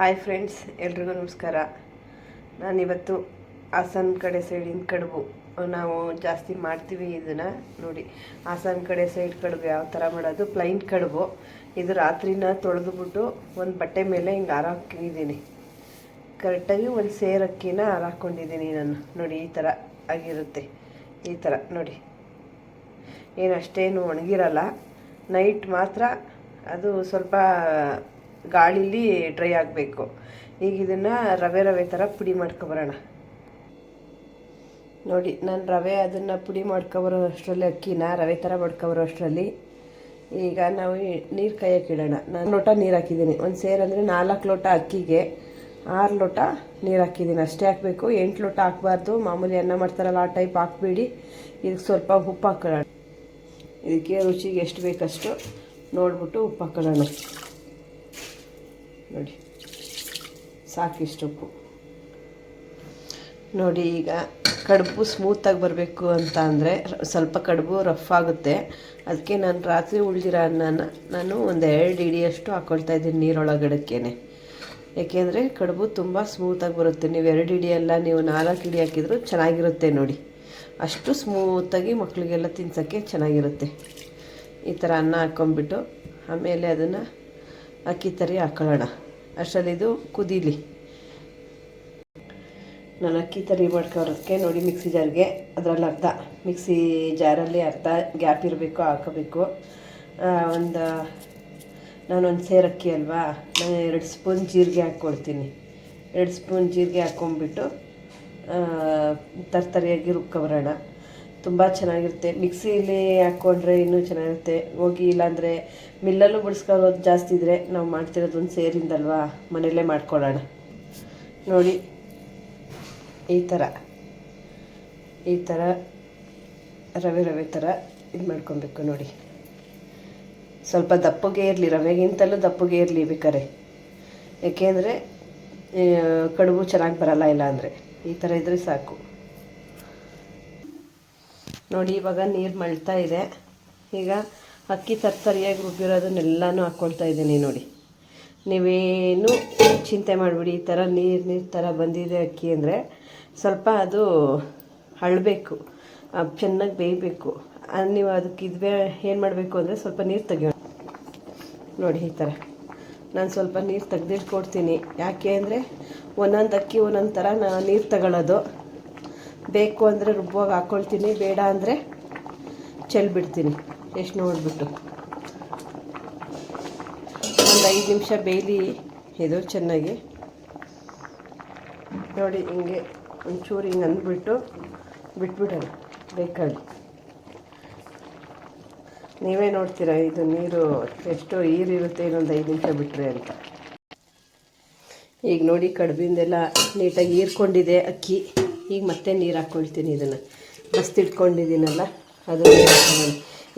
Hi friends, ಎಲ್ರಿಗೂ ನಮಸ್ಕಾರ. ನಾನಿವತ್ತು ಹಾಸನ ಕಡೆ ಸೈಡಿನ ಕಡುಬು. ನಾವು ಜಾಸ್ತಿ ಮಾಡ್ತೀವಿ ಇದನ್ನು ನೋಡಿ. ಹಾಸನ ಕಡೆ ಸೈಡ್ ಕಡುಬು ಯಾವ ಥರ ಮಾಡೋದು? ಪ್ಲೈನ್ ಕಡುಬು. ಇದು ರಾತ್ರಿನ ತೊಳೆದುಬಿಟ್ಟು ಒಂದು ಬಟ್ಟೆ ಮೇಲೆ ಹಿಂಗೆ ಹಾರಾಕಿದ್ದೀನಿ ಕರೆಕ್ಟಾಗಿ ಒಂದು ಸೇರು ಅಕ್ಕಿನ ಹಾರಾಕೊಂಡಿದ್ದೀನಿ ನಾನು. ನೋಡಿ, ಈ ಥರ ಆಗಿರುತ್ತೆ. ಈ ಥರ ನೋಡಿ. ಏನು ಅಷ್ಟೇನು ಒಣಗಿರಲ್ಲ. ನೈಟ್ ಮಾತ್ರ ಅದು ಸ್ವಲ್ಪ ಗಾಳಿಲಿ ಡ್ರೈ ಆಗಬೇಕು. ಈಗ ಇದನ್ನು ರವೆ ರವೆ ಥರ ಪುಡಿ ಮಾಡ್ಕೊಬರೋಣ ನೋಡಿ, ನಾನು ರವೆ ಅದನ್ನು ಪುಡಿ ಮಾಡ್ಕೊಬರೋ ಅಷ್ಟರಲ್ಲಿ ಅಕ್ಕಿನ ರವೆ ಥರ ಮಾಡ್ಕೊಬರೋ ಅಷ್ಟರಲ್ಲಿ ಈಗ ನಾವು ನೀರು ಕಾಯಕ್ಕೆ ಇಡೋಣ. ನಾನು ಲೋಟ ನೀರು ಹಾಕಿದ್ದೀನಿ. ಒಂದು ಸೇರಂದರೆ ನಾಲ್ಕು ಲೋಟ ಅಕ್ಕಿಗೆ ಆರು ಲೋಟ ನೀರು ಹಾಕಿದ್ದೀನಿ. ಅಷ್ಟೇ ಹಾಕಬೇಕು. ಎಂಟು ಲೋಟ ಹಾಕಬಾರ್ದು. ಮಾಮೂಲಿ ಅನ್ನ ಮಾಡ್ತಾರಲ್ಲ ಆ ಟೈಪ್ ಹಾಕ್ಬೇಡಿ. ಇದಕ್ಕೆ ಸ್ವಲ್ಪ ಉಪ್ಪು ಹಾಕೊಳ್ಳೋಣ. ಇದಕ್ಕೆ ರುಚಿಗೆ ಎಷ್ಟು ಬೇಕಷ್ಟು ನೋಡಿಬಿಟ್ಟು ಉಪ್ಪು ಹಾಕೊಳ್ಳೋಣ. ನೋಡಿ. ಸಾಕಿಷ್ಟು ಉಪ್ಪು. ನೋಡಿ, ಈಗ ಕಡುಬು ಸ್ಮೂತಾಗಿ ಬರಬೇಕು ಅಂತ ಅಂದರೆ ಸ್ವಲ್ಪ ಕಡುಬು ರಫ್ ಆಗುತ್ತೆ. ಅದಕ್ಕೆ ನಾನು ರಾತ್ರಿ ಉಳಿದಿರೋ ಅನ್ನನ ನಾನು ಒಂದು ಎರಡು ಇಡಿಯಷ್ಟು ಹಾಕ್ಕೊಳ್ತಾ ಇದ್ದೀನಿ ನೀರೊಳಗಡಕ್ಕೇನೆ. ಏಕೆಂದರೆ ಕಡುಬು ತುಂಬ ಸ್ಮೂತಾಗಿ ಬರುತ್ತೆ. ನೀವು ಎರಡು ಇಡಿ ಅಲ್ಲ, ನೀವು ನಾಲ್ಕು ಇಡಿ ಹಾಕಿದರೂ ಚೆನ್ನಾಗಿರುತ್ತೆ ನೋಡಿ. ಅಷ್ಟು ಸ್ಮೂತಾಗಿ ಮಕ್ಕಳಿಗೆಲ್ಲ ತಿನ್ಸೋಕ್ಕೆ ಚೆನ್ನಾಗಿರುತ್ತೆ. ಈ ಥರ ಅನ್ನ ಹಾಕ್ಕೊಂಬಿಟ್ಟು ಆಮೇಲೆ ಅದನ್ನು ಅಕ್ಕಿ ತರಿ ಹಾಕೊಳ್ಳೋಣ. ಅಷ್ಟರಲ್ಲಿ ಇದು ಕುದೀಲಿ. ನಾನು ಅಕ್ಕಿ ತರಿ ಮಾಡ್ಕೊಳೋದಕ್ಕೆ ನೋಡಿ ಮಿಕ್ಸಿ ಜಾರ್ಗೆ. ಅದರಲ್ಲಿ ಅರ್ಧ. ಮಿಕ್ಸಿ ಜಾರಲ್ಲಿ ಅರ್ಧ ಗ್ಯಾಪ್ ಇರಬೇಕು, ಹಾಕೋಬೇಕು. ಒಂದು, ನಾನೊಂದು ಸೇರಕ್ಕಿ ಅಲ್ವಾ? ನಾನು ಎರಡು ಸ್ಪೂನ್ ಜೀರಿಗೆ ಹಾಕ್ಕೊಳ್ತೀನಿ. ಎರಡು ಸ್ಪೂನ್ ಜೀರಿಗೆ ಹಾಕ್ಕೊಂಬಿಟ್ಟು ತರ್ತರಿಯಾಗಿ ರುಬ್ಕೊಬರೋಣ. ತುಂಬ ಚೆನ್ನಾಗಿರುತ್ತೆ. ಮಿಕ್ಸಿಲಿ ಹಾಕ್ಕೊಂಡ್ರೆ ಇನ್ನೂ ಚೆನ್ನಾಗಿರುತ್ತೆ. ಹೋಗಿ ಇಲ್ಲಾಂದರೆ ಮಿಲ್ಲಲ್ಲೂ ಬಿಡಿಸ್ಕೊಳ್ಳೋದು ಜಾಸ್ತಿ ಇದ್ದರೆ ನಾವು ಮಾಡ್ತಿರೋದು ಒಂದು ಸೇರಿಂದಲ್ವಾ? ಮನೆಯಲ್ಲೇ ಮಾಡ್ಕೊಳ್ಳೋಣ. ನೋಡಿ, ಈ ಥರ ಈ ಥರ ರವೆ ರವೆ ಥರ ಇದು ಮಾಡ್ಕೊಬೇಕು ನೋಡಿ. ಸ್ವಲ್ಪ ದಪ್ಪಗೆ ಇರಲಿ, ರವೆಗಿಂತಲೂ ದಪ್ಪಗೆ ಇರಲಿ ಬೇಕಾರೆ ಏಕೆಂದರೆ ಕಡುಬು ಚೆನ್ನಾಗಿ ಬರಲ್ಲ ಇಲ್ಲ ಅಂದರೆ ಈ ಥರ ಇದ್ದರೆ ಸಾಕು. ನೋಡಿ, ಇವಾಗ ನೀರು ಮಳ್ತಾ ಇದೆ. ಈಗ ಅಕ್ಕಿ ತರ್ತರಿಯಾಗಿ ರುಬ್ಬಿರೋದನ್ನೆಲ್ಲನೂ ಹಾಕ್ಕೊಳ್ತಾ ಇದ್ದೀನಿ ನೋಡಿ. ನೀವೇನು ಚಿಂತೆ ಮಾಡಿಬಿಡಿ, ಈ ಥರ ನೀರು ನೀರು ಥರ ಬಂದಿದೆ ಅಕ್ಕಿ ಅಂದರೆ ಸ್ವಲ್ಪ ಅದು ಅಳಬೇಕು ಚೆನ್ನಾಗಿ ಬೇಯಬೇಕು. ನೀವು ಅದಕ್ಕೆ ಇದು ಏನು ಮಾಡಬೇಕು ಅಂದರೆ ಸ್ವಲ್ಪ ನೀರು ತೆಗೆಯೋಣ. ನೋಡಿ, ಈ ಥರ. ನಾನು ಸ್ವಲ್ಪ ನೀರು ತೆಗೆದಿಟ್ಕೊಡ್ತೀನಿ. ಯಾಕೆ ಅಂದರೆ ಒಂದೊಂದು ಅಕ್ಕಿ ಒಂದೊಂದು ಥರ ನಾನು ನೀರು ತಗೊಳ್ಳೋದು ಬೇಕು ಅಂದರೆ ರುಬ್ಬುವಾಗ ಹಾಕ್ಕೊಳ್ತೀನಿ ಬೇಡ ಅಂದರೆ ಚೆಲ್ಬಿಡ್ತೀನಿ ಎಷ್ಟು ನೋಡಿಬಿಟ್ಟು. ಒಂದು ಐದು ನಿಮಿಷ ಬೇಯಲಿ ಇದು ಚೆನ್ನಾಗಿ. ನೋಡಿ, ಹಿಂಗೆ ಒಂಚೂರು ಹಿಂಗೆ ಅಂದ್ಬಿಟ್ಟು ಬಿಟ್ಬಿಡೋಣ ಬೇಕಾಗಿ ನೀವೇ ನೋಡ್ತೀರಾ, ಇದು ನೀರು ಎಷ್ಟು ಈರಿರುತ್ತೆ, ಇನ್ನೊಂದು ಐದು ನಿಮಿಷ ಬಿಟ್ಟರೆ ಅಂತ. ಈಗ ನೋಡಿ ಕಡುಬಿಂದೆಲ್ಲ ನೀಟಾಗಿ ಹೀರ್ಕೊಂಡಿದೆ ಅಕ್ಕಿ. ಈಗ ಮತ್ತೆ ನೀರು ಹಾಕ್ಕೊಳ್ತೀನಿ ಇದನ್ನು. ಬಸ್ತಿಟ್ಕೊಂಡಿದ್ದೀನಲ್ಲ ಅದು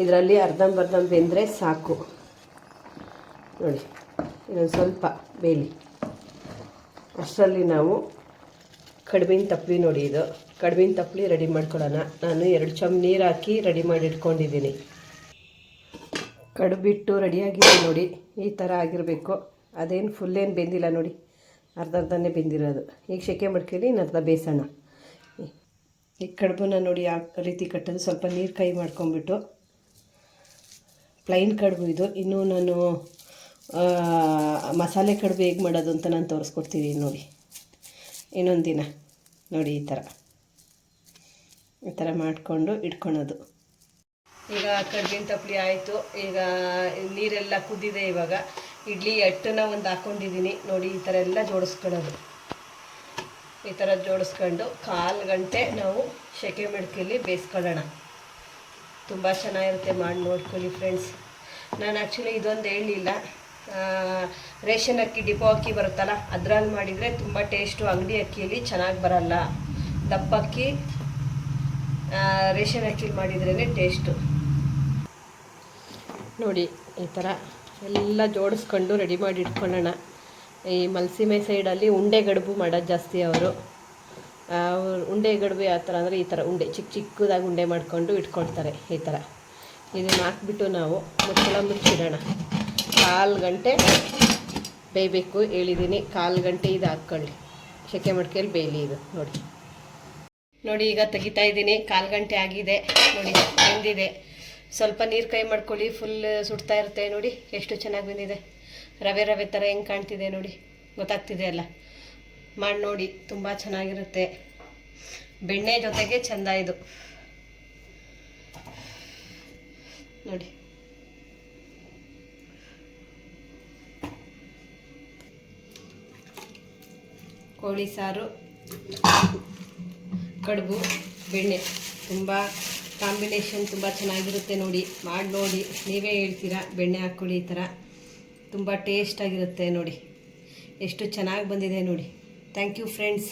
ಇದರಲ್ಲಿ ಅರ್ಧಂಬರ್ಧ ಬೆಂದರೆ ಸಾಕು. ನೋಡಿ, ಇನ್ನೊಂದು ಸ್ವಲ್ಪ ಬೇಲಿ. ಅಷ್ಟರಲ್ಲಿ ನಾವು ಕಡ್ಬಿನ ತಪ್ಪಲಿ ನೋಡಿ ಇದು. ಕಡ್ಬಿನ ತಪ್ಪಲಿ ರೆಡಿ ಮಾಡ್ಕೊಳ್ಳೋಣ. ನಾನು ಎರಡು ಚಮ್ ನೀರು ಹಾಕಿ ರೆಡಿ ಮಾಡಿ ಇಟ್ಕೊಂಡಿದ್ದೀನಿ. ಕಡುಬಿಟ್ಟು ರೆಡಿಯಾಗಿದೆ ನೋಡಿ, ಈ ಥರ ಆಗಿರಬೇಕು. ಅದೇನು ಫುಲ್ ಏನು ಬೆಂದಿಲ್ಲ ನೋಡಿ. ಅರ್ಧ ಅರ್ಧನೇ ಬೆಂದಿರೋದು. ಈಗ ಶೆಕೆ ಮಾಡ್ಕೊಳ್ಳಿ ಇನ್ನು ಅರ್ಧ ಬೇಯಿಸೋಣ ಈ ಕಡುಬನ್ನ ನೋಡಿ ಯಾವ ರೀತಿ ಕಟ್ಟೋದು. ಸ್ವಲ್ಪ ನೀರು ಕೈ ಮಾಡ್ಕೊಂಬಿಟ್ಟು ಪ್ಲೈನ್ ಕಡುಬು ಇದು. ಇನ್ನೂ ನಾನು ಮಸಾಲೆ ಕಡುಬು ಹೇಗೆ ಮಾಡೋದು ಅಂತ ನಾನು ತೋರಿಸ್ಕೊಡ್ತೀನಿ ನೋಡಿ. ಇನ್ನೊಂದು ದಿನ. ನೋಡಿ ಈ ಥರ ಈ ಥರ ಮಾಡಿಕೊಂಡು ಇಟ್ಕೊಳೋದು. ಈಗ ಕಡ್ಬಿನ ತಪ್ಪಲಿ ಆಯಿತು. ಈಗ ನೀರೆಲ್ಲ ಕುದ್ದಿದೆ ಇವಾಗ. ಇಡ್ಲಿ ಅಟ್ಟನ್ನ ಒಂದು ಹಾಕ್ಕೊಂಡಿದ್ದೀನಿ ನೋಡಿ ಈ ಥರ ಎಲ್ಲ ಜೋಡಿಸ್ಕೊಳ್ಳೋದು. ಈ ಥರ ಜೋಡಿಸ್ಕೊಂಡು ಕಾಲು ಗಂಟೆ ನಾವು ಶೆಕೆ ಮಡ್ಕೆಯಲ್ಲಿ ಬೇಯಿಸ್ಕೊಳ್ಳೋಣ. ತುಂಬ ಚೆನ್ನಾಗಿರುತ್ತೆ ಮಾಡಿ ನೋಡ್ಕೊಳ್ಳಿ ಫ್ರೆಂಡ್ಸ್. ನಾನು ಆ್ಯಕ್ಚುಲಿ ಇದೊಂದು ಹೇಳಲಿಲ್ಲ ರೇಷನ್ ಅಕ್ಕಿ, ಡಿಪೋ ಅಕ್ಕಿ ಬರುತ್ತಲ್ಲ, ಅದರಲ್ಲಿ ಮಾಡಿದರೆ ತುಂಬ ಟೇಸ್ಟು, ಅಂಗಡಿ ಅಕ್ಕಿಯಲ್ಲಿ ಚೆನ್ನಾಗಿ ಬರಲ್ಲ. ದಪ್ಪ ಅಕ್ಕಿ ರೇಷನ್ ಅಕ್ಕಿಲಿ ಮಾಡಿದ್ರೇ ಟೇಸ್ಟು. ನೋಡಿ, ಈ ಥರ ಎಲ್ಲ ಜೋಡಿಸ್ಕೊಂಡು ರೆಡಿ ಮಾಡಿ ಇಟ್ಕೊಳ್ಳೋಣ. ಈ ಮಲ್ಸಿಮೆ ಸೈಡಲ್ಲಿ ಉಂಡೆ ಗಡುಬು ಮಾಡೋದು ಜಾಸ್ತಿ ಅವರು. ಅವ್ರು ಉಂಡೆ ಗಡುಬು ಯಾವ ಥರ ಅಂದರೆ ಈ ಥರ ಉಂಡೆ, ಚಿಕ್ಕ ಚಿಕ್ಕದಾಗಿ ಉಂಡೆ ಮಾಡಿಕೊಂಡು ಇಟ್ಕೊಳ್ತಾರೆ ಈ ಥರ. ಇದನ್ನು ಹಾಕ್ಬಿಟ್ಟು ನಾವು ಮುಚ್ಚಳ ಮುಚ್ಚಿಡೋಣ ಕಾಲು ಗಂಟೆ ಬೇಯಬೇಕು, ಹೇಳಿದ್ದೀನಿ. ಕಾಲು ಗಂಟೆ ಇದು ಹಾಕ್ಕೊಳ್ಳಿ. ಶೆಕೆ ಮಡ್ಕೆಯಲ್ಲಿ ಬೇಯಲಿ ಇದು, ನೋಡಿ. ನೋಡಿ, ಈಗ ತೆಗಿತಾ ಇದ್ದೀನಿ. ಕಾಲು ಗಂಟೆ ಆಗಿದೆ. ನೋಡಿ, ಬೆಂದಿದೆ. ಸ್ವಲ್ಪ ನೀರು ಕೈ ಮಾಡ್ಕೊಳ್ಳಿ, ಫುಲ್ ಸುಡ್ತಾ ಇರುತ್ತೆ. ನೋಡಿ, ಎಷ್ಟು ಚೆನ್ನಾಗಿ ಬಂದಿದೆ. ರವೆ ರವೆ ಥರ ಹೆಂಗೆ ಕಾಣ್ತಿದೆ ನೋಡಿ, ಗೊತ್ತಾಗ್ತಿದೆ ಅಲ್ಲ. ಮಾಡಿ ನೋಡಿ, ತುಂಬ ಚೆನ್ನಾಗಿರುತ್ತೆ. ಬೆಣ್ಣೆ ಜೊತೆಗೆ ಚೆಂದ ಇದು. ನೋಡಿ. ಕೋಳಿ ಸಾರು, ಕಡುಬು, ಬೆಣ್ಣೆ. ತುಂಬ ಕಾಂಬಿನೇಷನ್ ತುಂಬ ಚೆನ್ನಾಗಿರುತ್ತೆ ನೋಡಿ. ಮಾಡಿ ನೋಡಿ. ನೀವೇ ಹೇಳ್ತೀರಾ, ಬೆಣ್ಣೆ ಹಾಕ್ಕೊಳ್ಳಿ ಈ ಥರ ತುಂಬ ಟೇಸ್ಟಾಗಿರುತ್ತೆ ನೋಡಿ. ಎಷ್ಟು ಚೆನ್ನಾಗಿ ಬಂದಿದೆ ನೋಡಿ. Thank you friends